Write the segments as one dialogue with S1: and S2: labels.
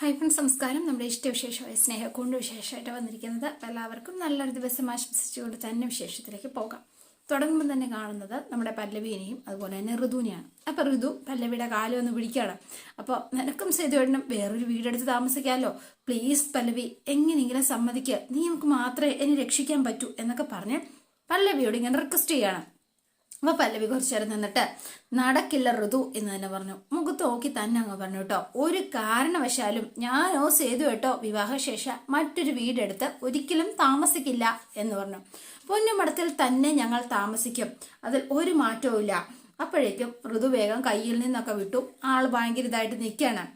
S1: Hi friends നമസ്കാരം നമ്മുടെ ഇഷ്ടവിശേഷമായ സ്നേഹക്കൊണ്ട് വിശേഷമായിട്ട് വന്നിരിക്കുന്നത്. എല്ലാവർക്കും നല്ലൊരു ദിവസം ആശംസിച്ചുകൊണ്ട് തന്നെ വിശേഷത്തിലേക്ക് പോകാം. തുടങ്ങുമ്പോൾ തന്നെ കാണുന്നത് നമ്മുടെ പല്ലവീനെയും അതുപോലെ തന്നെ ഋതുവിനെയാണ്. അപ്പോൾ ഋതു പല്ലവിയുടെ കാലം ഒന്ന് പിടിക്കുകയാണ്. അപ്പോൾ നിനക്കും സേതുവേട്ടനും വേറൊരു വീടെടുത്ത് താമസിക്കാമല്ലോ പ്ലീസ് പല്ലവി എങ്ങനെയെങ്കിലും സമ്മതിക്കുക നീ നമുക്ക് മാത്രമേ എന്നെ രക്ഷിക്കാൻ പറ്റൂ എന്നൊക്കെ പറഞ്ഞ് പല്ലവിയോട് ഇങ്ങനെ റിക്വസ്റ്റ് ചെയ്യാണ്. അപ്പൊ പല്ലവി കുറച്ചു നേരം നിന്നിട്ട് നടക്കില്ല ഋതു എന്ന് തന്നെ പറഞ്ഞു. മുഖത്ത് നോക്കി തന്നെ അങ്ങ് പറഞ്ഞു കേട്ടോ. ഒരു കാരണവശാലും ഞാനോ സേതു കേട്ടോ വിവാഹശേഷം മറ്റൊരു വീടെടുത്ത് ഒരിക്കലും താമസിക്കില്ല എന്ന് പറഞ്ഞു. പൊന്നുമടത്തിൽ തന്നെ ഞങ്ങൾ താമസിക്കും. അതിൽ ഒരു മാറ്റവും ഇല്ല. അപ്പോഴേക്കും ഋതു വേഗം കയ്യിൽ നിന്നൊക്കെ വിട്ടു. ആൾ ഭയങ്കര ഇതായിട്ട് നിൽക്കുകയാണ്.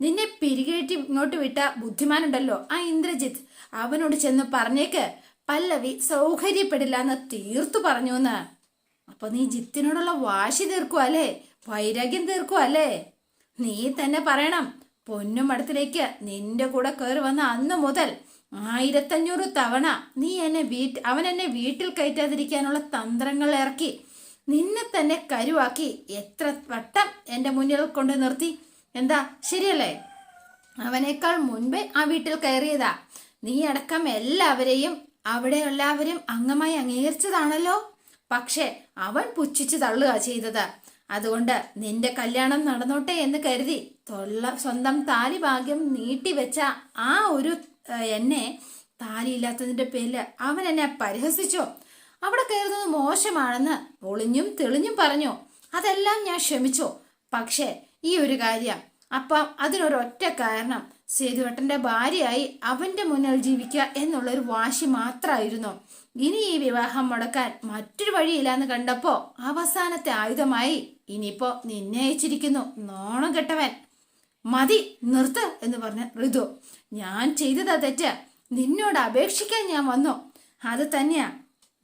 S1: നിന്നെ പിരികേറ്റി ഇങ്ങോട്ട് വിട്ട ബുദ്ധിമാനുണ്ടല്ലോ ആ ഇന്ദ്രജിത്ത്. അവനോട് ചെന്ന് പറഞ്ഞേക്ക്. പല്ലവി സൗകര്യപ്പെടില്ല എന്ന് തീർത്തു പറഞ്ഞു എന്ന് അപ്പൊ നീ ജിത്തിനോടുള്ള വാശി തീർക്കുക അല്ലേ? വൈരാഗ്യം തീർക്കുക അല്ലേ? നീ തന്നെ പറയണം പൊന്നും മഠത്തിലേക്ക് നിന്റെ കൂടെ കയറി വന്ന അന്ന് മുതൽ ആയിരത്തഞ്ഞൂറ് തവണ നീ എന്നെ വീട്ട് അവൻ എന്നെ വീട്ടിൽ കയറ്റാതിരിക്കാനുള്ള തന്ത്രങ്ങൾ ഇറക്കി നിന്നെ തന്നെ കരുവാക്കി എത്ര വട്ടം എന്റെ മുന്നിൽ കൊണ്ട് നിർത്തി. എന്താ? ശരിയല്ലേ? അവനേക്കാൾ മുൻപേ ആ വീട്ടിൽ കയറിയതാ. നീ അടക്കം എല്ലാവരെയും അവിടെ എല്ലാവരും അംഗമായി അംഗീകരിച്ചതാണല്ലോ. പക്ഷെ അവൻ പുച്ഛിച്ചു തള്ളുക ചെയ്തത്. അതുകൊണ്ട് നിന്റെ കല്യാണം നടന്നോട്ടെ എന്ന് കരുതി തൊള്ള സ്വന്തം താലി ഭാഗ്യം നീട്ടിവെച്ച ആ ഒരു എന്നെ താലിയില്ലാത്തതിന്റെ പേരിൽ അവൻ എന്നെ പരിഹസിച്ചോ. അവിടെ കയറുന്നത് മോശമാണെന്ന് ഒളിഞ്ഞും തെളിഞ്ഞും പറഞ്ഞു. അതെല്ലാം ഞാൻ ക്ഷമിച്ചു. പക്ഷേ ഈ ഒരു കാര്യം അപ്പം അതിനൊരൊറ്റ കാരണം സേതുവട്ടന്റെ ഭാര്യയായി അവന്റെ മുന്നിൽ ജീവിക്കുക എന്നുള്ളൊരു വാശി മാത്രമായിരുന്നു ഇനി ഈ വിവാഹം മുടക്കാൻ മറ്റൊരു വഴിയില്ലാന്ന് കണ്ടപ്പോ അവസാനത്തെ ആയുധമായി ഇനിയിപ്പോ നിന്നെ അയച്ചിരിക്കുന്നു. നോണം കെട്ടവൻ. മതി നിർത്ത് എന്ന് പറഞ്ഞ ഋതു. ഞാൻ ചെയ്തതാ തെറ്റ്. നിന്നോട് അപേക്ഷിക്കാൻ ഞാൻ വന്നു. അത് തന്നെയാ.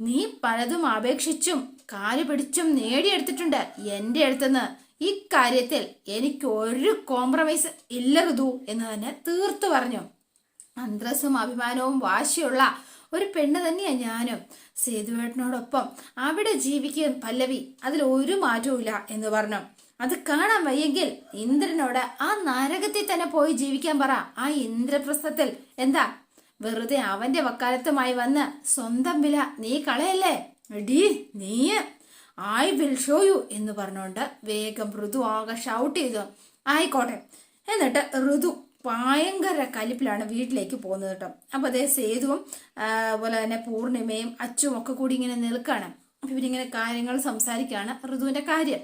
S1: നീ പലതും അപേക്ഷിച്ചും കാൽ പിടിച്ചും നേടിയെടുത്തിട്ടുണ്ട് എന്റെ അടുത്തുനിന്ന് ഇക്കാര്യത്തിൽ എനിക്ക് ഒരു കോംപ്രമൈസ് ഇല്ല ഋതു എന്ന് തന്നെ തീർത്തു പറഞ്ഞു. അന്തസ്സും അഭിമാനവും വാശിയുള്ള ഒരു പെണ്ണ് തന്നെയാണ് ഞാനും. സേതുവേട്ടനോടൊപ്പം അവിടെ ജീവിക്കും പല്ലവി അതിൽ ഒരു മാറ്റവുമില്ല എന്ന് പറഞ്ഞു. അത് കാണാൻ വയ്യെങ്കിൽ ഇന്ദ്രനോട് ആ നരകത്തിൽ തന്നെ പോയി ജീവിക്കാൻ പറ. ആ ഇന്ദ്രപ്രസ്ഥത്തിൽ എന്താ? വെറുതെ അവന്റെ വക്കാലത്തുമായി വന്ന് സ്വന്തം വില നീ കളയല്ലേ? എടീ നീ ഐ വിൽ ഷോ യു എന്ന് പറഞ്ഞുകൊണ്ട് വേഗം ഋതു ആകെ ഷൗട്ട് ചെയ്തു. ആയിക്കോട്ടെ. എന്നിട്ട് ഋതു ഭയങ്കര കലിപ്പിലാണ് വീട്ടിലേക്ക് പോകുന്നത് കേട്ടോ. അപ്പോൾ അതേ സേതുവും അതുപോലെ തന്നെ പൂർണിമയും അച്ചും ഒക്കെ കൂടി ഇങ്ങനെ നിൽക്കുകയാണ് അപ്പം ഇവരിങ്ങനെ കാര്യങ്ങൾ സംസാരിക്കുകയാണ് ഋതുവിന്റെ കാര്യം.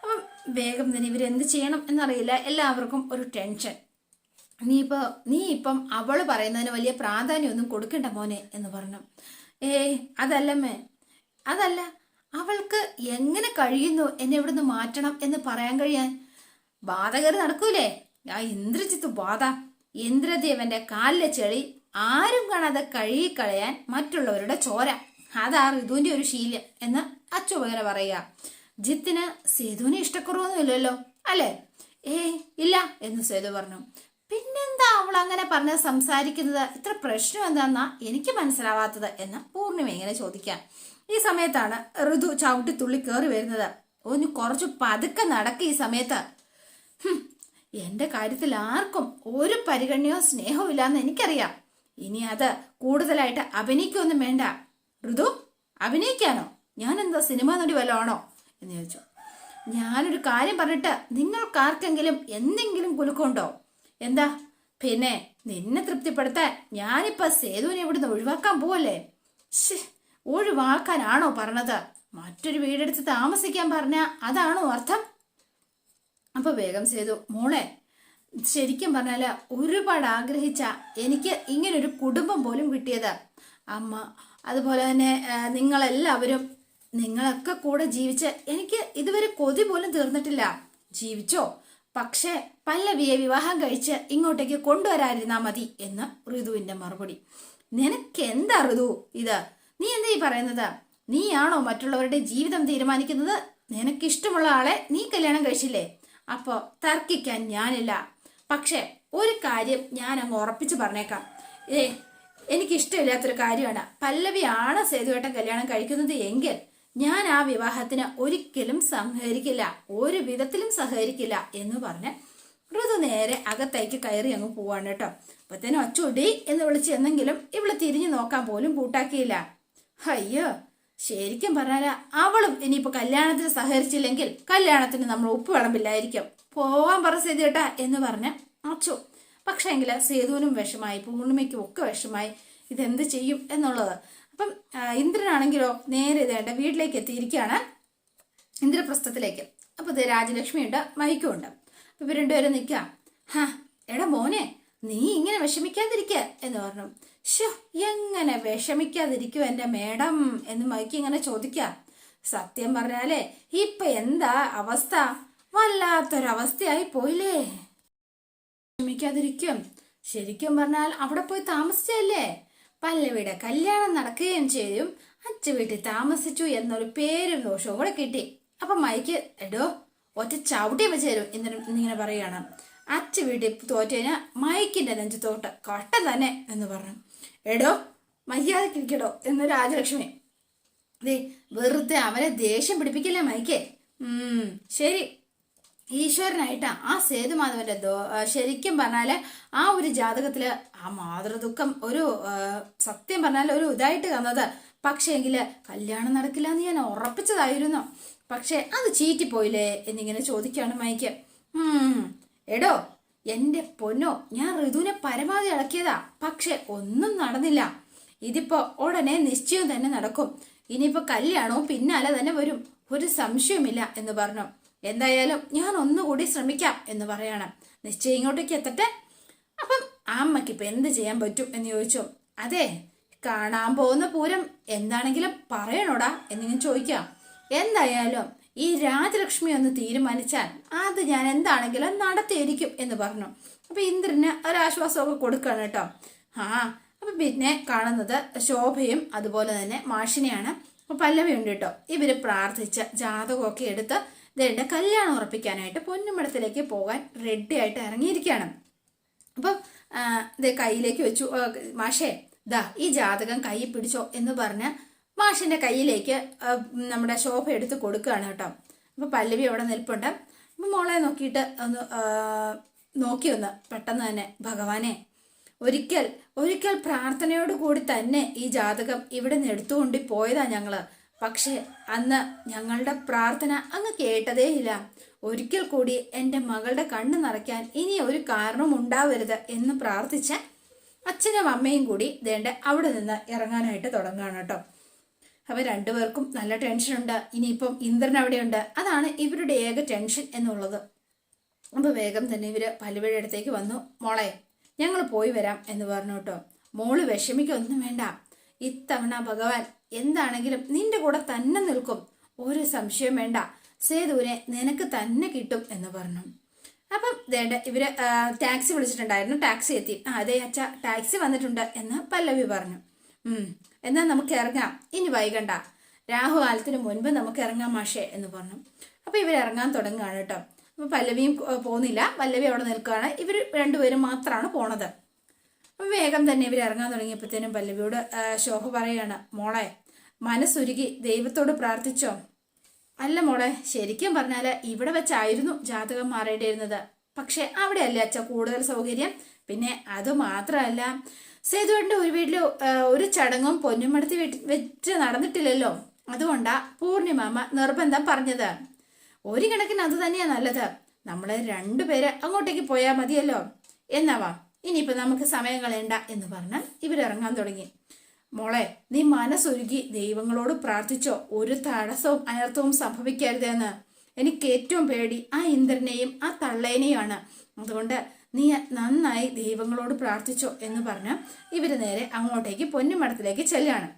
S1: അപ്പം വേഗം തന്നെ ഇവരെന്ത് ചെയ്യണം എന്നറിയില്ല. എല്ലാവർക്കും ഒരു ടെൻഷൻ. നീ ഇപ്പൊ നീ ഇപ്പം അവൾ പറയുന്നതിന് വലിയ പ്രാധാന്യമൊന്നും കൊടുക്കണ്ട മോനെ എന്ന് പറഞ്ഞു. ഏയ് അതല്ലമ്മേ അതല്ല അവൾക്ക് എങ്ങനെ കഴിയുന്നു എന്നെ ഇവിടുന്ന് മാറ്റണം എന്ന് പറയാൻ കഴിയാൻ? ബാധകർ നടക്കൂലേ? ആ ഇന്ദ്രജിത്ത് ബാധ ഇന്ദ്രദേവന്റെ കാലിലെ ചെളി ആരും കാണാതെ കഴുകിക്കളയാൻ മറ്റുള്ളവരുടെ ചോര. അതാ ഋതുവിന്റെ ഒരു ശീലം എന്ന് അച്ചു പകര പറയുക. ജിത്തിന് സേതുവിനെ ഇഷ്ടക്കുറവൊന്നും ഇല്ലല്ലോ അല്ലേ? ഏ ഇല്ല എന്ന് സേതു പറഞ്ഞു. പിന്നെന്താ അവൾ അങ്ങനെ പറഞ്ഞ് സംസാരിക്കുന്നത്? ഇത്ര പ്രശ്നം എന്താന്നാ എനിക്ക് മനസ്സിലാവാത്തത് എന്ന് പൂർണിമ ഇങ്ങനെ ചോദിക്കാം ഈ സമയത്താണ് ഋതു ചവിട്ടി തുള്ളി കയറി വരുന്നത്. ഒന്ന് കുറച്ച് പതുക്കെ നടക്ക ഈ സമയത്ത്. എന്റെ കാര്യത്തിൽ ആർക്കും ഒരു പരിഗണനയോ സ്നേഹവും ഇല്ലാന്ന് എനിക്കറിയാം. ഇനി അത് കൂടുതലായിട്ട് അഭിനയിക്കൊന്നും വേണ്ട. ഋതു അഭിനയിക്കാനോ? ഞാൻ എന്താ സിനിമ നടി വല്ലോണോ എന്ന് ചോദിച്ചു. ഞാനൊരു കാര്യം പറഞ്ഞിട്ട് നിങ്ങൾക്കാർക്കെങ്കിലും എന്തെങ്കിലും കുലുക്കുണ്ടോ എന്താ? പിന്നെ നിന്നെ തൃപ്തിപ്പെടുത്താൻ ഞാനിപ്പോ സേതുവിനെ ഇവിടുന്ന് ഒഴിവാക്കാൻ പോവല്ലേ? ഒഴിവാക്കാനാണോ പറഞ്ഞത്? മറ്റൊരു വീടെടുത്ത് താമസിക്കാൻ പറഞ്ഞ അതാണോ അർത്ഥം? അപ്പൊ വേഗം ചെയ്തു. മോളെ ശരിക്കും പറഞ്ഞാൽ ഒരുപാട് ആഗ്രഹിച്ച എനിക്ക് ഇങ്ങനൊരു കുടുംബം പോലും കിട്ടിയത് അമ്മ. അതുപോലെ തന്നെ നിങ്ങളെല്ലാവരും നിങ്ങളൊക്കെ കൂടെ ജീവിച്ച് എനിക്ക് ഇതുവരെ കൊതി പോലും തീർന്നിട്ടില്ല. ജീവിച്ചോ? പക്ഷേ പല്ലവിയെ വിവാഹം കഴിച്ച് ഇങ്ങോട്ടേക്ക് കൊണ്ടുവരാതിരുന്നാ മതി എന്ന് ഋതുവിന്റെ മറുപടി. നിനക്ക് എന്താ ഋതു ഇത്? നീ എന്താ ഈ പറയുന്നത്? നീയാണോ മറ്റുള്ളവരുടെ ജീവിതം തീരുമാനിക്കുന്നത്? നിനക്കിഷ്ടമുള്ള ആളെ നീ കല്യാണം കഴിച്ചില്ലേ? അപ്പോ തർക്കിക്കാൻ ഞാനില്ല. പക്ഷെ ഒരു കാര്യം ഞാൻ അങ്ങ് ഉറപ്പിച്ചു പറഞ്ഞേക്കാം. ഏ എനിക്ക് ഇഷ്ടമില്ലാത്തൊരു കാര്യമാണ്. പല്ലവി പല്ലവിയാണ് സേതുവേട്ടൻ കല്യാണം കഴിക്കുന്നത് എങ്കിൽ ഞാൻ ആ വിവാഹത്തിന് ഒരിക്കലും സഹകരിക്കില്ല ഒരു വിധത്തിലും സഹകരിക്കില്ല എന്ന് പറഞ്ഞ് ഋതു നേരെ അകത്തേക്ക് കയറി അങ്ങ് പോവാണ് കേട്ടോ. അപ്പത്തേനും അച്ചുടി എന്ന് വിളിച്ച് എന്നെങ്കിലും ഇവൾ തിരിഞ്ഞു നോക്കാൻ പോലും കൂട്ടാക്കിയില്ല. അയ്യോ ശരിക്കും പറഞ്ഞാൽ അവളും ഇനിയിപ്പോ കല്യാണത്തിന് സഹകരിച്ചില്ലെങ്കിൽ കല്യാണത്തിന് നമ്മൾ ഉപ്പ് വിളമ്പില്ലായിരിക്കും. പോവാൻ പറ സേതുട്ടാ എന്ന് പറഞ്ഞ് അച്ചു പക്ഷേ എങ്കിൽ സേതുവിനും വിഷമായി പൂർണിമയ്ക്കും ഒക്കെ വിഷമായി ഇതെന്ത് ചെയ്യും എന്നുള്ളത്. അപ്പം ഇന്ദ്രനാണെങ്കിലോ നേരെ ഇതേണ്ട വീട്ടിലേക്ക് എത്തിയിരിക്കുകയാണ് ഇന്ദ്രപ്രസ്ഥത്തിലേക്ക്. അപ്പോൾ ഇത് രാജലക്ഷ്മി ഉണ്ട് മൈക്കുണ്ട് അപ്പോൾ ഇവർ രണ്ടുപേരും നിൽക്കുക ഹാ എടാ മോനെ നീ ഇങ്ങനെ വിഷമിക്കാതിരിക്ക എന്ന് പറഞ്ഞു. ഷോ എങ്ങനെ വിഷമിക്കാതിരിക്കും എന്റെ മേഡം എന്ന് മൈക്ക് ഇങ്ങനെ ചോദിക്ക. സത്യം പറഞ്ഞാലേ ഇപ്പൊ എന്താ അവസ്ഥ? വല്ലാത്തൊരവസ്ഥയായി പോയില്ലേ? വിഷമിക്കാതിരിക്കും. ശരിക്കും പറഞ്ഞാൽ അവിടെ പോയി താമസിച്ചല്ലേ പല്ലവിയുടെ കല്യാണം നടക്കുകയും ചെയ്യും. അച്ഛ വീട്ടിൽ താമസിച്ചു എന്നൊരു പേരും ദോഷവും കൂടെ കിട്ടി. അപ്പൊ മൈക്ക് എടോ ഒറ്റ ചവിട്ടി വെച്ച് തരും എന്നിട്ട് ഇങ്ങനെ പറയുകയാണ്. അച്ഛ വീട്ടിൽ തോറ്റു കഴിഞ്ഞാൽ മൈക്കിന്റെ നെഞ്ചത്തോട്ട് കട്ട തന്നെ എന്ന് പറഞ്ഞു. എടോ മര്യാദക്കിരിക്കടോ എന്ന് രാജലക്ഷ്മി. ദേ വെറുതെ അവനെ ദേഷ്യം പിടിപ്പിക്കില്ല മൈക്കേ? ശരി. ഈശ്വരനായിട്ട് ആ സേതുമാധവന്റെ ദോ ശരിക്കും പറഞ്ഞാൽ ആ ഒരു ജാതകത്തിൽ ആ മാതൃദുഃഖം ഒരു സത്യം പറഞ്ഞാൽ ഒരു ഇതായിട്ട് തന്നത്. പക്ഷെ എങ്കിൽ കല്യാണം നടക്കില്ല എന്ന് ഞാൻ ഉറപ്പിച്ചതായിരുന്നു. പക്ഷെ അത് ചീറ്റിപ്പോയില്ലേ എന്നിങ്ങനെ ചോദിക്കുകയാണ് മൈക്ക്. എടോ എന്റെ പൊന്നോ ഞാൻ ഋതുവിനെ പരമാവധി ഇളക്കിയതാ. പക്ഷെ ഒന്നും നടന്നില്ല. ഇതിപ്പോ ഉടനെ നിശ്ചയം തന്നെ നടക്കും. ഇനിയിപ്പോ കല്യാണവും പിന്നാലെ തന്നെ വരും. ഒരു സംശയമില്ല എന്ന് പറഞ്ഞു. എന്തായാലും ഞാൻ ഒന്നുകൂടി ശ്രമിക്കാം എന്ന് പറയണം. നിശ്ചയം ഇങ്ങോട്ടേക്ക് എത്തട്ടെ? അപ്പം അമ്മയ്ക്ക് ഇപ്പൊ എന്ത് ചെയ്യാൻ പറ്റും എന്ന് ചോദിച്ചു. അതെ കാണാൻ പോകുന്ന പൂരം എന്താണെങ്കിലും പറയണോടാ എന്നിങ്ങനെ ചോദിക്കാം. എന്തായാലും ഈ രാജലക്ഷ്മി ഒന്ന് തീരുമാനിച്ചാൽ അത് ഞാൻ എന്താണെങ്കിലും നടത്തിയിരിക്കും എന്ന് പറഞ്ഞു. അപ്പൊ ഇന്ദ്രന് ഒരാശ്വാസമൊക്കെ കൊടുക്കണം കേട്ടോ. ആ അപ്പൊ പിന്നെ കാണുന്നത് ശോഭയും അതുപോലെ തന്നെ മാഷിനെയാണ്. അപ്പൊ പല്ലവിയുണ്ട് കേട്ടോ. ഇവർ പ്രാർത്ഥിച്ച ജാതകമൊക്കെ എടുത്ത് ഇതേണ്ട കല്യാണം ഉറപ്പിക്കാനായിട്ട് പൊന്നുമടത്തിലേക്ക് പോകാൻ റെഡി ആയിട്ട് ഇറങ്ങിയിരിക്കുകയാണ്. അപ്പം ഇത് കയ്യിലേക്ക് വെച്ചു. മാഷേ ദാ ഈ ജാതകം കൈ പിടിച്ചോ എന്ന് പറഞ്ഞ് മാഷിന്റെ കയ്യിലേക്ക് നമ്മുടെ ശോഭ എടുത്ത് കൊടുക്കുകയാണ് കേട്ടോ. അപ്പോൾ പല്ലവി അവിടെ നിൽപ്പുണ്ട്. അപ്പൊ മോളെ നോക്കിയിട്ട് ഒന്ന് നോക്കി ഒന്ന് പെട്ടെന്ന് തന്നെ ഭഗവാനെ ഒരിക്കൽ ഒരിക്കൽ പ്രാർത്ഥനയോട് കൂടി തന്നെ ഈ ജാതകം ഇവിടെ നിന്ന് എടുത്തുകൊണ്ട് പോയതാ ഞങ്ങൾ. പക്ഷേ അന്ന് ഞങ്ങളുടെ പ്രാർത്ഥന അങ്ങ് കേട്ടതേയില്ല ഒരിക്കൽ കൂടി എന്റെ മകളുടെ കണ്ണ് നിറയ്ക്കാൻ ഇനി ഒരു കാരണവും ഉണ്ടാവരുത് എന്ന് പ്രാർത്ഥിച്ച് അച്ഛനും അമ്മയും കൂടി ദേണ്ട അവിടെ നിന്ന് ഇറങ്ങാനായിട്ട് തുടങ്ങുകയാണ് കേട്ടോ. അപ്പൊ രണ്ടുപേർക്കും നല്ല ടെൻഷനുണ്ട് ഇനിയിപ്പം ഇന്ദ്രൻ അവിടെയുണ്ട്. അതാണ് ഇവരുടെ ഏക ടെൻഷൻ എന്നുള്ളത്. അപ്പൊ വേഗം തന്നെ ഇവർ പലുവഴി അടുത്തേക്ക് വന്നു. മോളെ ഞങ്ങൾ പോയി വരാം എന്ന് പറഞ്ഞു കേട്ടോ. മോൾ വിഷമിക്കൊന്നും വേണ്ട. ഇത്തവണ ഭഗവാൻ എന്താണെങ്കിലും നിന്റെ കൂടെ തന്നെ നിൽക്കും. ഒരു സംശയം വേണ്ട. സേതുവിനെ നിനക്ക് തന്നെ കിട്ടും എന്ന് പറഞ്ഞു. അപ്പം ദേണ്ട ഇവർ ടാക്സി വിളിച്ചിട്ടുണ്ടായിരുന്നു. ടാക്സി എത്തി. ആ അതെ അച്ഛ ടാക്സി വന്നിട്ടുണ്ട് എന്ന് പല്ലവി പറഞ്ഞു. ഉം എന്നാ നമുക്ക് ഇറങ്ങാം. ഇനി വൈകണ്ട. രാഹുകാലത്തിന് മുൻപ് നമുക്ക് ഇറങ്ങാം മാഷേ എന്ന് പറഞ്ഞു. അപ്പോൾ ഇവർ ഇറങ്ങാൻ തുടങ്ങുകയാണ് കേട്ടോ. അപ്പോൾ പല്ലവിയും പോകുന്നില്ല. പല്ലവി അവിടെ നിൽക്കുകയാണ്. ഇവർ രണ്ടുപേരും മാത്രമാണ് പോണത്. അപ്പൊ വേഗം തന്നെ ഇവർ ഇറങ്ങാൻ തുടങ്ങിയപ്പോഴത്തേനും പല്ലവിയോട് ശോഭ പറയാണ് മോളെ മനസ്സുരുകി ദൈവത്തോട് പ്രാർത്ഥിച്ചോ? അല്ല മോളെ ശരിക്കും പറഞ്ഞാൽ ഇവിടെ വെച്ചായിരുന്നു ജാതകം മാറേണ്ടിയിരുന്നത്. പക്ഷെ അവിടെയല്ലേ അച്ഛ കൂടുതൽ സൗകര്യം? പിന്നെ അത് സേതുവിന്റെ ഒരു വീട്ടിൽ ഒരു ചടങ്ങും പൊന്നുമടത്തി വെച്ച് നടന്നിട്ടില്ലല്ലോ. അതുകൊണ്ടാ പൂർണിമാമ നിർബന്ധം പറഞ്ഞത്. ഒരു കണക്കിന് അത് തന്നെയാ നല്ലത്. നമ്മൾ രണ്ടുപേര് അങ്ങോട്ടേക്ക് പോയാൽ മതിയല്ലോ. എന്നാവാ. ഇനിയിപ്പൊ നമുക്ക് സമയം കളയണ്ട എന്ന് പറഞ്ഞ് ഇവരിറങ്ങാൻ തുടങ്ങി. മോളെ നീ മനസ്സൊരുക്കി ദൈവങ്ങളോട് പ്രാർത്ഥിച്ചോ. ഒരു തടസ്സവും അനർത്ഥവും സംഭവിക്കരുതെന്ന്. എനിക്ക് ഏറ്റവും പേടി ആ ഇന്ദ്രനെയും ആ തള്ളേനെയുമാണ്. അതുകൊണ്ട് നീ നന്നായി ദൈവങ്ങളോട് പ്രാർത്ഥിച്ചോ എന്ന് പറഞ്ഞ് ഇവർ നേരെ അങ്ങോട്ടേക്ക് പൊന്നുമടത്തിലേക്ക് ചെല്ലുകയാണ്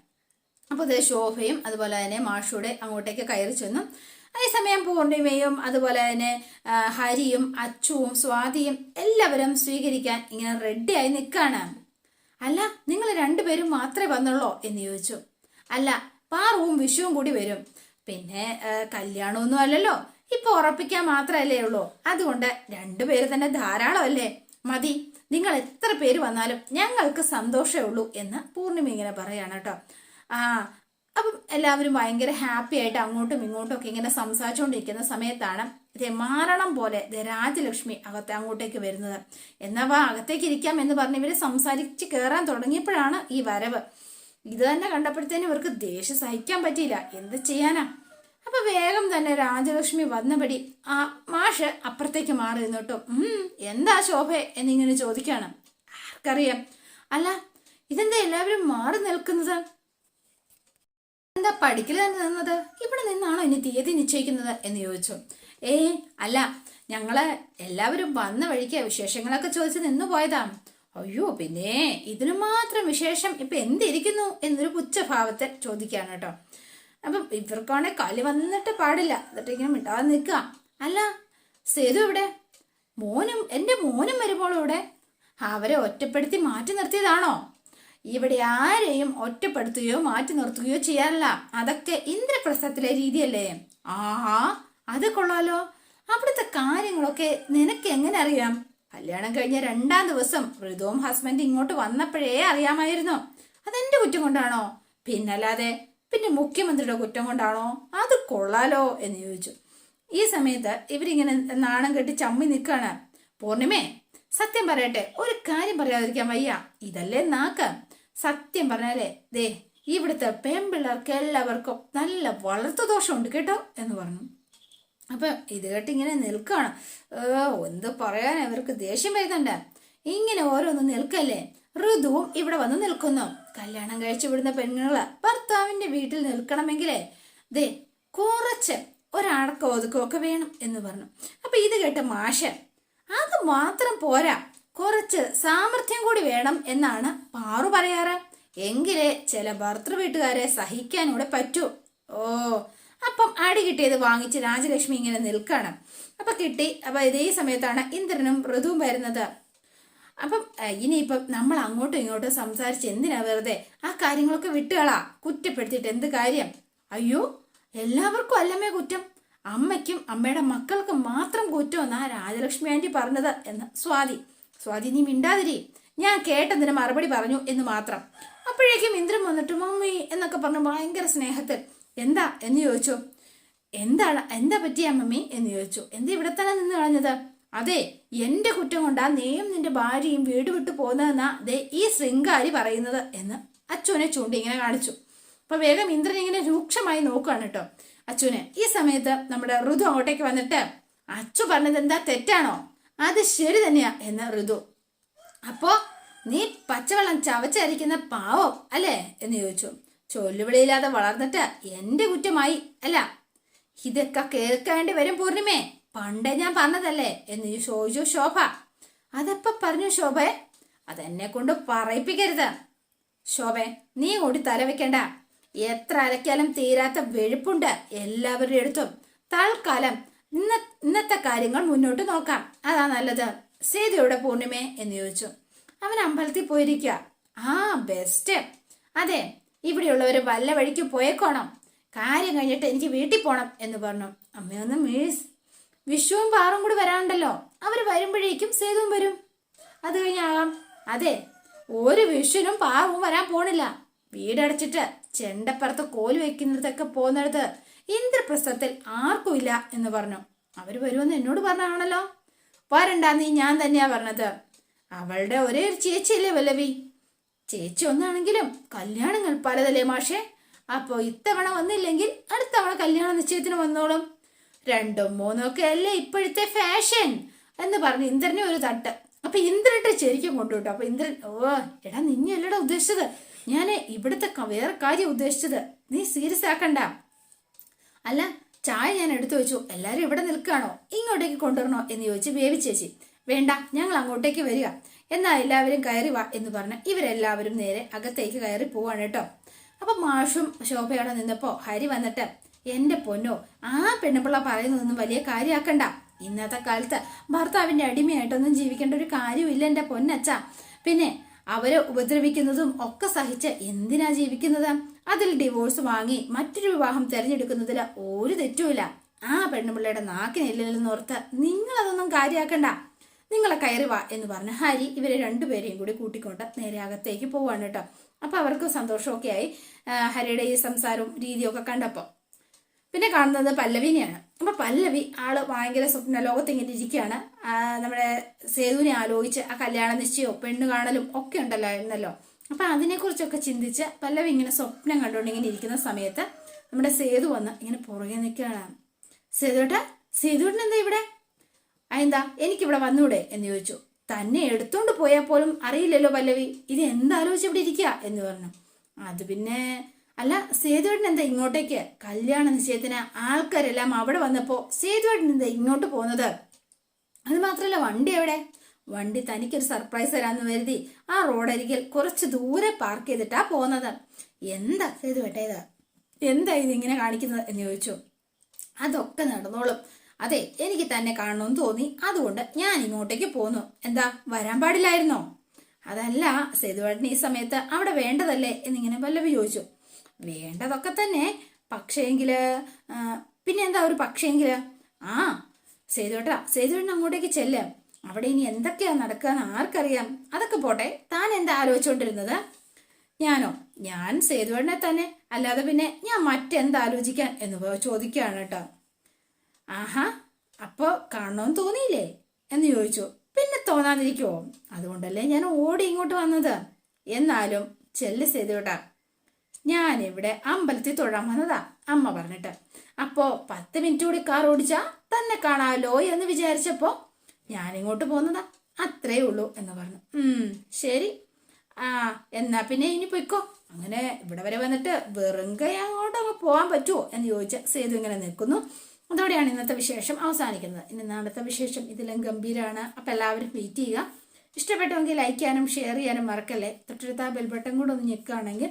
S1: അപ്പോൾ ഇത് ശോഭയും അതുപോലെ തന്നെ മാഷൂടെ അങ്ങോട്ടേക്ക് കയറി ചെന്നു. അതേസമയം പൂർണിമയും അതുപോലെ തന്നെ ഹരിയും അച്ചുവും സ്വാതിയും എല്ലാവരും സ്വീകരിക്കാൻ ഇങ്ങനെ റെഡിയായി നിൽക്കാണ്. അല്ല നിങ്ങൾ രണ്ടുപേരും മാത്രമേ വന്നുള്ളോ എന്ന് ചോദിച്ചു. അല്ല പാറുവും വിഷുവും കൂടി വരും. പിന്നെ കല്യാണമൊന്നും അല്ലല്ലോ. ഇപ്പൊ ഉറപ്പിക്കാൻ മാത്രമല്ലേ ഉള്ളൂ. അതുകൊണ്ട് രണ്ടുപേര് തന്നെ ധാരാളമല്ലേ? മതി നിങ്ങൾ എത്ര പേര് വന്നാലും ഞങ്ങൾക്ക് സന്തോഷമേ ഉള്ളൂ എന്ന് പൂർണിമ ഇങ്ങനെ പറയാണ് കേട്ടോ. ആ അപ്പം എല്ലാവരും ഭയങ്കര ഹാപ്പി ആയിട്ട് അങ്ങോട്ടും ഇങ്ങോട്ടും ഒക്കെ ഇങ്ങനെ സംസാരിച്ചുകൊണ്ടിരിക്കുന്ന സമയത്താണ് രമാരണം മാരണം പോലെ രാജലക്ഷ്മി അകത്തെ അങ്ങോട്ടേക്ക് വരുന്നത്. എന്നാ വാ അകത്തേക്ക് ഇരിക്കാം എന്ന് പറഞ്ഞ് ഇവർ സംസാരിച്ച് കയറാൻ തുടങ്ങിയപ്പോഴാണ് ഈ വരവ്. ഇത് തന്നെ കണ്ടപ്പോഴത്തേനും ഇവർക്ക് ദേഷ്യം സഹിക്കാൻ പറ്റിയില്ല. എന്ത് ചെയ്യാനാ? അപ്പൊ വേഗം തന്നെ രാജലക്ഷ്മി വന്നപടി ആ മാഷ് അപ്പുറത്തേക്ക് മാറി കേട്ടോ. ഉം എന്താ ശോഭ എന്നിങ്ങനെ ചോദിക്കാണ്. ആർക്കറിയാം. അല്ല ഇതെന്താ എല്ലാവരും മാറി നിൽക്കുന്നത്? എന്താ പഠിക്കൽ തന്നെ നിന്നത്? ഇവിടെ നിന്നാണോ ഇനി തീയതി നിശ്ചയിക്കുന്നത് എന്ന് ചോദിച്ചു. ഏ അല്ല ഞങ്ങൾ എല്ലാവരും വന്ന വഴിക്ക് വിശേഷങ്ങളൊക്കെ ചോദിച്ച് നിന്നു പോയതാ. അയ്യോ പിന്നെ ഇതിനു മാത്രം വിശേഷം ഇപ്പൊ എന്തിരിക്കുന്നു എന്നൊരു പുച്ഛഭാവത്തെ ചോദിക്കാണ് കേട്ടോ. അപ്പം ഇവർക്കാണെ കളി വന്നിട്ട് പാടില്ല. എന്നിട്ട് ഇങ്ങനെ മിണ്ടാതെ നിൽക്കുക. അല്ല സേതു എവിടെ? മോനും എന്റെ മോനും വരുമ്പോൾ ഇവിടെ? അവരെ ഒറ്റപ്പെടുത്തി മാറ്റി നിർത്തിയതാണോ? ഇവിടെ ആരെയും ഒറ്റപ്പെടുത്തുകയോ മാറ്റി നിർത്തുകയോ ചെയ്യാറില്ല. അതൊക്കെ ഇന്ദ്രപ്രസ്ഥത്തിലെ രീതിയല്ലേ? ആഹാ അത് കൊള്ളാലോ. അവിടുത്തെ കാര്യങ്ങളൊക്കെ നിനക്ക് എങ്ങനെ അറിയാം? കല്യാണം കഴിഞ്ഞ രണ്ടാം ദിവസം ഋതുവും ഹസ്ബൻഡ് ഇങ്ങോട്ട് വന്നപ്പോഴേ അറിയാമായിരുന്നു. അതെന്റെ കുറ്റം കൊണ്ടാണോ? പിന്നല്ലാതെ പിന്നെ മുഖ്യമന്ത്രിയുടെ കുറ്റം കൊണ്ടാണോ? അത് കൊള്ളാലോ എന്ന് ചോദിച്ചു. ഈ സമയത്ത് ഇവരിങ്ങനെ നാണം കെട്ടി ചമ്മി നിൽക്കാണ് പൂർണിമേ സത്യം പറയട്ടെ ഒരു കാര്യം പറയാതിരിക്കാൻ വയ്യ. ഇതല്ലേ നാക്ക്. സത്യം പറഞ്ഞാലേ ദേ ഇവിടുത്തെ പെൺപിള്ളേർക്ക് എല്ലാവർക്കും നല്ല വളർത്തു ദോഷമുണ്ട് കേട്ടോ എന്ന് പറഞ്ഞു. അപ്പൊ ഇത് കേട്ട് ഇങ്ങനെ നിൽക്കുകയാണ്. എന്ത് പറയാൻ അവർക്ക് ദേഷ്യം വരുന്നുണ്ട്. ഇങ്ങനെ ഓരോന്ന് നിൽക്കല്ലേ? ഋതുവും ഇവിടെ വന്ന് നിൽക്കുന്നു. കല്യാണം കഴിച്ചു വിടുന്ന പെണ്ണുങ്ങൾ ഭർത്താവിന്റെ വീട്ടിൽ നിൽക്കണമെങ്കിലേ ദേ കുറച്ച് ഒരടക്കം ഒതുക്കം ഒക്കെ വേണം എന്ന് പറഞ്ഞു. അപ്പൊ ഇത് കേട്ട മാഷ് അത് മാത്രം പോരാ കുറച്ച് സാമർഥ്യം കൂടി വേണം എന്നാണ് പാറു പറയാറ്. എങ്കിലേ ചില ഭർത്തൃ വീട്ടുകാരെ സഹിക്കാനൂടെ പറ്റൂ. ഓ അപ്പം അടി കിട്ടിയത് വാങ്ങിച്ച് രാജലക്ഷ്മി ഇങ്ങനെ നിൽക്കണം. അപ്പൊ കിട്ടി. അപ്പൊ ഇതേ സമയത്താണ് ഇന്ദ്രനും ഋതുവും വരുന്നത്. അപ്പം ഇനി ഇനിയിപ്പം നമ്മൾ അങ്ങോട്ടും ഇങ്ങോട്ടും സംസാരിച്ച് എന്തിനാ വെറുതെ? ആ കാര്യങ്ങളൊക്കെ വിട്ടുകളാ. കുറ്റപ്പെടുത്തിയിട്ട് എന്ത് കാര്യം? അയ്യോ എല്ലാവർക്കും അല്ലമ്മേ കുറ്റം. അമ്മയ്ക്കും അമ്മയുടെ മക്കൾക്കും മാത്രം കുറ്റം എന്നാ രാജലക്ഷ്മി ആന്റി പറഞ്ഞത് എന്ന്. സ്വാതി സ്വാതി നീ മിണ്ടാതിരി. ഞാൻ കേട്ടതിന് മറുപടി പറഞ്ഞു എന്ന് മാത്രം. അപ്പോഴേക്കും ഇന്ദ്രൻ വന്നിട്ട് മമ്മി എന്നൊക്കെ പറഞ്ഞു ഭയങ്കര സ്നേഹത്തിൽ എന്താ? എന്ന് ചോദിച്ചു. എന്താണ്? എന്താ പറ്റിയ മമ്മി? എന്ന് ചോദിച്ചു. എന്താ ഇവിടെ തന്നെ നിന്ന് കളഞ്ഞത്? അതെ എന്റെ കുറ്റം കൊണ്ടാ നീയും നിന്റെ ഭാര്യയും വീട് വിട്ടു പോകുന്നതെന്നാ ദേ ഈ ശൃംഗാരി പറയുന്നത് എന്ന് അച്ഛനെ ചൂണ്ടി ഇങ്ങനെ കാണിച്ചു. അപ്പൊ വേഗം ഇന്ദ്രൻ ഇങ്ങനെ രൂക്ഷമായി നോക്കുകയാണ് കേട്ടോ. അച്ഛനെ ഈ സമയത്ത് നമ്മുടെ ഋതു അങ്ങോട്ടേക്ക് വന്നിട്ട് അച്ചു പറഞ്ഞത് എന്താ തെറ്റാണോ? അത് ശരി തന്നെയാ എന്ന് ഋതു. അപ്പോ നീ പച്ചവെള്ളം ചവച്ചരിക്കുന്ന പാവം? അല്ലേ? എന്ന് ചോദിച്ചു. ചൊല്ലുവിളിയില്ലാതെ വളർന്നിട്ട് എന്റെ കുറ്റമായി. അല്ല ഇതൊക്കെ കേൾക്കേണ്ടി വരും പൂർണിമേ. പണ്ടേ ഞാൻ പറഞ്ഞതല്ലേ? എന്ന് ചോദിച്ചു ശോഭ. അതെപ്പ പറഞ്ഞു ശോഭേ? അതെന്നെ കൊണ്ട് പറയിപ്പിക്കരുത്. ശോഭെ നീ കൂടി തലവെക്കണ്ട എത്ര അലക്കാലും തീരാത്ത വെഴുപ്പുണ്ട് എല്ലാവരുടെ അടുത്തും. തൽക്കാലം ഇന്ന ഇന്നത്തെ കാര്യങ്ങൾ മുന്നോട്ട് നോക്കാം. അതാ നല്ലത്. സീതയുടെ പൂർണിമേ എന്ന് ചോദിച്ചു. അവൻ അമ്പലത്തിൽ പോയിരിക്കുക ആ ബെസ്റ്റ് അതെ ഇവിടെയുള്ളവർ വല്ല വഴിക്ക് പോയേക്കോണം. കാര്യം കഴിഞ്ഞിട്ട് എനിക്ക് വീട്ടിൽ പോണം എന്ന് പറഞ്ഞു. അമ്മയൊന്ന് മീസ് വിഷുവും പാറും കൂടി വരാണ്ടല്ലോ അവർ വരുമ്പോഴേക്കും സേതുവും വരും. അത് കഴിഞ്ഞാകാം അതെ ഒരു വിഷുവിനും പാവവും വരാൻ പോണില്ല. വീടടച്ചിട്ട് ചെണ്ടപ്പുറത്ത് കോൽ വെക്കുന്നിടത്തൊക്കെ പോകുന്നിടത്ത് ഇന്ദ്രപ്രസ്ഥത്തിൽ ആർക്കും ഇല്ല എന്ന് പറഞ്ഞു. അവർ വരുമെന്ന് എന്നോട് പറഞ്ഞാണല്ലോ നീ ഞാൻ തന്നെയാ പറഞ്ഞത്. അവളുടെ ഒരേ ഒരു ചേച്ചിയല്ലേ വല്ലവി? ചേച്ചി ഒന്നാണെങ്കിലും കല്യാണങ്ങൾ പലതല്ലേ മാഷേ? അപ്പോ ഇത്തവണ വന്നില്ലെങ്കിൽ അടുത്തവണ കല്യാണ നിശ്ചയത്തിന് വന്നോളും. രണ്ടും മൂന്നും ഒക്കെ അല്ലേ ഇപ്പോഴത്തെ ഫാഷൻ എന്ന് പറഞ്ഞ് ഇന്ദ്രനെ ഒരു തട്ട്. അപ്പൊ ഇന്ദ്രന്റെ ശരിക്കും കൊണ്ടുവിട്ടു. അപ്പൊ ഇന്ദ്രൻ ഓ എടാ നിന്നെ അല്ലടാ ഉദ്ദേശിച്ചത്. ഞാൻ ഇവിടുത്തെ വേറെ കാര്യം ഉദ്ദേശിച്ചത്. നീ സീരിയസ് ആക്കണ്ട. അല്ല ചായ ഞാൻ എടുത്തു വെച്ചു. എല്ലാരും ഇവിടെ നിൽക്കുകയാണോ? ഇങ്ങോട്ടേക്ക് കൊണ്ടുവരണോ? എന്ന് ചോദിച്ച് ബേബി ചേച്ചി വേണ്ട ഞങ്ങൾ അങ്ങോട്ടേക്ക് വരിക. എന്നാ എല്ലാവരും കയറി വാ എന്ന് പറഞ്ഞ് ഇവരെല്ലാവരും നേരെ അകത്തേക്ക് കയറി പോവാണ് കേട്ടോ. അപ്പൊ മാഷും ശോഭയോടെ നിന്നപ്പോ ഹരി വന്നിട്ട് എന്റെ പൊന്നോ ആ പെണ്ണുപിള്ള പറയുന്നതൊന്നും വലിയ കാര്യമാക്കണ്ട ഇന്നത്തെ കാലത്ത് ഭർത്താവിന്റെ അടിമയായിട്ടൊന്നും ജീവിക്കേണ്ട ഒരു കാര്യമില്ല എന്റെ പൊന്നച്ച. പിന്നെ അവരെ ഉപദ്രവിക്കുന്നതും ഒക്കെ സഹിച്ച് എന്തിനാ ജീവിക്കുന്നത്? അതിൽ ഡിവോഴ്സ് വാങ്ങി മറ്റൊരു വിവാഹം തിരഞ്ഞെടുക്കുന്നതിൽ ഒരു തെറ്റുമില്ല. ആ പെണ്ണുപിള്ളയുടെ നാക്കിനില്ലെന്നോർത്ത് നിങ്ങളതൊന്നും കാര്യമാക്കണ്ട നിങ്ങളെ കയറി വാ എന്ന് പറഞ്ഞ ഹരി ഇവരെ രണ്ടുപേരെയും കൂടി കൂട്ടിക്കൊണ്ട് നേരെ അകത്തേക്ക് പോവാണ് കേട്ടോ. അപ്പൊ അവർക്ക് സന്തോഷമൊക്കെ ആയി ഹരിയുടെ ഈ സംസാരവും രീതിയൊക്കെ കണ്ടപ്പോൾ പിന്നെ കാണുന്നത് പല്ലവിനെയാണ്. അപ്പൊ പല്ലവി ആൾ ഭയങ്കര സ്വപ്ന ലോകത്ത് ഇങ്ങനെ ഇരിക്കുകയാണ് നമ്മുടെ സേതുവിനെ ആലോചിച്ച് ആ കല്യാണ നിശ്ചയവും പെണ്ണ് കാണലും ഒക്കെ ഉണ്ടല്ലോ എന്നല്ലോ അപ്പൊ അതിനെക്കുറിച്ചൊക്കെ ചിന്തിച്ച് പല്ലവി ഇങ്ങനെ സ്വപ്നം കണ്ടുകൊണ്ട് ഇങ്ങനെ ഇരിക്കുന്ന സമയത്ത് നമ്മുടെ സേതു വന്ന് ഇങ്ങനെ പുറകെ നിൽക്കുകയാണ്. സേതുട്ട സേതുട്ടൻ എന്താ ഇവിടെ? അതെന്താ എനിക്കിവിടെ വന്നൂടെ എന്ന് ചോദിച്ചു. തന്നെ എടുത്തോണ്ട് പോയാൽ പോലും അറിയില്ലല്ലോ പല്ലവി. ഇത് എന്താലോചിച്ച് ഇവിടെ ഇരിക്കുക എന്ന് പറഞ്ഞു. അത് പിന്നെ അല്ല സേതുവേട്ടൻ എന്താ ഇങ്ങോട്ടേക്ക്? കല്യാണ നിശ്ചയത്തിന് ആൾക്കാരെല്ലാം അവിടെ വന്നപ്പോ സേതുവേട്ടൻ എന്താ ഇങ്ങോട്ട് പോകുന്നത് അത് മാത്രല്ല വണ്ടി എവിടെ? വണ്ടി തനിക്കൊരു സർപ്രൈസ് തരാന്ന് കരുതി ആ റോഡരികിൽ കുറച്ച് ദൂരെ പാർക്ക് ചെയ്തിട്ടാ പോകുന്നത് എന്താ സേതുവേട്ട ഇത്? എന്താ ഇങ്ങനെ കാണിക്കുന്നത് എന്ന് ചോദിച്ചു. അതൊക്കെ നടന്നോളും. അതെ എനിക്ക് തന്നെ കാണണമെന്ന് തോന്നി. അതുകൊണ്ട് ഞാൻ ഇങ്ങോട്ടേക്ക് പോന്നു. എന്താ വരാൻ പാടില്ലായിരുന്നോ? അതല്ല സേതുവേട്ടൻ ഈ സമയത്ത് അവിടെ വേണ്ടതല്ലേ എന്നിങ്ങനെ പല്ലവി ചോദിച്ചു. വേണ്ടതൊക്കെ തന്നെ. പക്ഷേങ്കിൽ പിന്നെ എന്താ ഒരു പക്ഷേങ്കിൽ? ആ സേതുവേട്ടാ സേതുവേട്ടൻ അങ്ങോട്ടേക്ക് ചെല്ല്. അവിടെ ഇനി എന്തൊക്കെയാ നടക്കാന്ന് ആർക്കറിയാം. അതൊക്കെ പോട്ടെ താൻ എന്താ ആലോചിച്ചുകൊണ്ടിരുന്നത് ഞാനോ? ഞാൻ സേതുവേട്ടനെ തന്നെ അല്ലാതെ പിന്നെ ഞാൻ മറ്റെന്താലോചിക്കാൻ എന്ന് ചോദിക്കുകയാണ് കേട്ടോ ആഹാ അപ്പോ കാണണമെന്ന് തോന്നിയില്ലേ? എന്ന് ചോദിച്ചു. പിന്നെ തോന്നാതിരിക്കുവോ? അതുകൊണ്ടല്ലേ ഞാൻ ഓടി ഇങ്ങോട്ട് വന്നത്. എന്നാലും ചെല്ല് സേതുവേട്ടാ. ഞാൻ ഇവിടെ അമ്പലത്തിൽ തൊഴാൻ വന്നതാ അമ്മ പറഞ്ഞിട്ട്. അപ്പോ പത്ത് മിനിറ്റ് കൂടി കാർ ഓടിച്ചാ തന്നെ കാണാമല്ലോ എന്ന് വിചാരിച്ചപ്പോ ഞാൻ ഇങ്ങോട്ട് പോന്നതാ അത്രേ ഉള്ളൂ എന്ന് പറഞ്ഞു. ശരി. ആ എന്നാ പിന്നെ ഇനി പൊയ്ക്കോ. അങ്ങനെ ഇവിടെ വരെ വന്നിട്ട് വെറും കൈ അങ്ങോട്ട് അങ്ങ് പോകാൻ പറ്റുമോ എന്ന് ചോദിച്ച സേതു ഇങ്ങനെ നിൽക്കുന്നു. അതോടെയാണ് ഇന്നത്തെ വിശേഷം അവസാനിക്കുന്നത്. ഇനി നാളത്തെ വിശേഷം ഇതിലും ഗംഭീരമാണ് അപ്പം എല്ലാവരും വെയിറ്റ് ചെയ്യുക. ഇഷ്ടപ്പെട്ടുവെങ്കിൽ ലൈക്ക് ചെയ്യാനും ഷെയർ ചെയ്യാനും മറക്കല്ലേ? തൊട്ടടുത്ത ആ ബെൽ ബട്ടൺ കൂടെ ഒന്ന് ഞെക്കുകയാണെങ്കിൽ